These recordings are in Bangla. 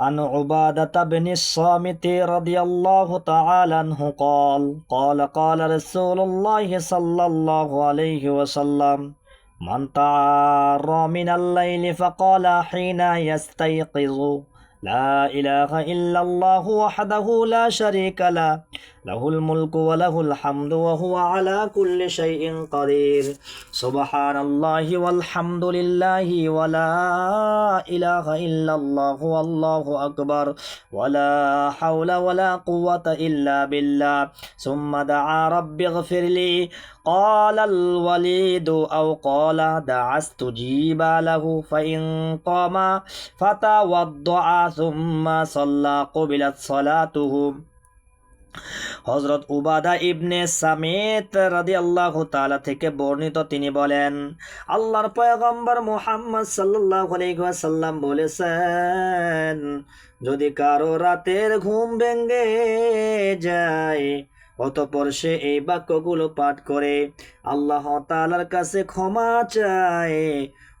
عن عبادة بن الصامت رضي الله تعالى عنه قال قال قال رسول الله صلى الله عليه وسلم من تعار من الليل فقال حين يستيقظ لا إله إلا الله وحده لا شريك له له الملك وله الحمد وهو على كل شيء قدير سبحان الله والحمد لله ولا إله إلا الله والله أكبر ولا حول ولا قوة إلا بالله ثم دعا رب اغفر لي قال الوليد أو قال دعا استجيب له فإن قام فتوضأ সুম্মা সল্লা কবিলাত সলাতুহুম হজরত উবাদা ইবনে সামিত রাদি আল্লাহ তালা থেকে বর্ণিত তিনি বলেন, আল্লাহর পয়গম্বর মোহাম্মদ সাল্লাহ সাল্লাম বলেছেন, যদি কারও রাতের ঘুম ভেঙ্গে যায়, অতপর সে এই বাক্যগুলো পাঠ করে, আল্লাহ তালার কাছে ক্ষমা চায়,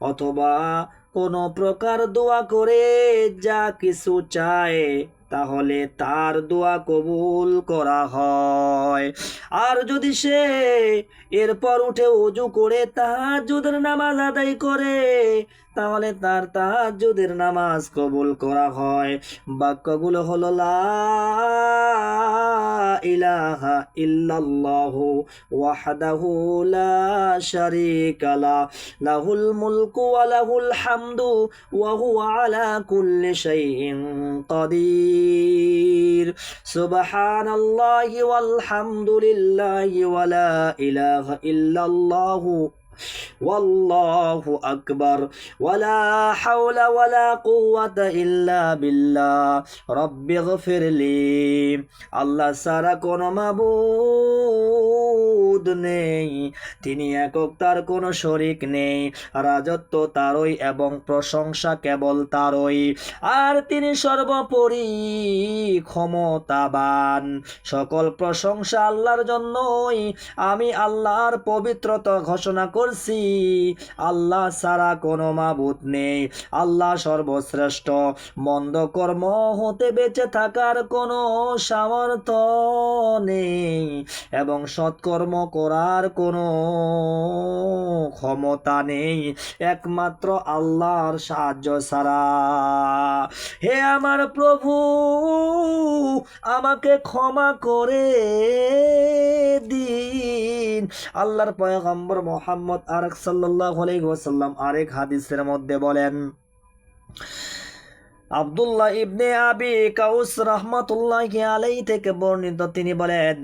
অথবা কোনো প্রকার দোয়া করে যা কিছু চায়। তাহলে তার দোয়া কবুল করা হয়। আর যদি সে এরপর উঠে অজু করে তাহাজুদের নামাজ আদায় করে, তাহলে তার তাহাজুদের নামাজ কবুল করা হয়। বাক্যগুলো হলো, লা ইলাহা ইল্লাল্লাহু ওয়াহদাহু লা শারীকা লা, লাহুল মুলকু ওয়া লাহুল হামদু ওয়া হুয়া আলা কুল্লি শাইইন كثير سبحان الله والحمد لله ولا إله إلا الله والله أكبر ولا حول ولا قوة إلا بالله رب اغفر لي الله سارا كون مبور মাবুদ নেই। তিনি একক তার কোনো শরিক নেই। রাজত্ব তারই এবং প্রশংসা কেবল তারই। আর তিনি সর্বোপরি ক্ষমতাবান। সকল প্রশংসা আল্লাহর জন্যই। আমি আল্লাহর পবিত্রতা ঘোষণা করছি। আল্লাহ ছাড়া কোনো মাবুত নেই। আল্লাহ সর্বশ্রেষ্ঠ। মন্দ কর্ম হতে বেঁচে থাকার কোনো সামর্থ্য নেই। এবং সৎকর্ম করার কোনো ক্ষমতা নেই। একমাত্র আল্লাহর সাহায্য ছাড়া। হে আমার প্রভু, আমাকে ক্ষমা করে দিন। আল্লাহর পয়গম্বর মোহাম্মদ আরেক সাল্লাল্লাহু আলাইহি ওয়াসাল্লাম আরেক হাদিসের মধ্যে বলেন, আব্দুল্লাহ ইবনে আবি কাউস রহমতুল্লাহ আলাই থেকে বর্ণিত তিনি বলেন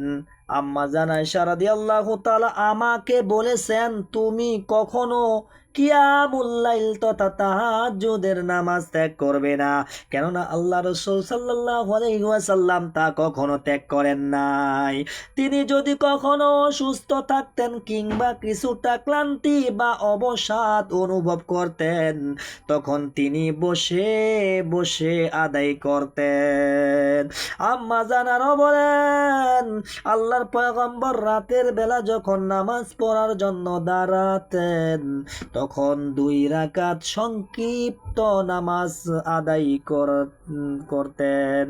আম্মা জানাই সারাদি আল্লাহ তালা আমাকে বলেছেন, তুমি কখনো কিয়ামুল্লাইল তথা তাহাজ্জুদের নামাজ ত্যাগ করবে না। কেননা আল্লাহ রসুল সাল্লাহ আলাইসাল্লাম তা কখনো ত্যাগ করেন নাই। তিনি যদি কখনো সুস্থ থাকতেন কিংবা কিছুটা ক্লান্তি বা অবসাদ অনুভব করতেন, তখন তিনি বসে বসে আদায় করতেন। আম্মা জানারও বলেন আল্লাহর পয়গম্বর রাতের বেলা যখন নামাজ পড়ার জন্য দাঁড়াতেন, তখন দুই রাকাত সংক্ষিপ্ত নামাজ আদায় কর- করতেন।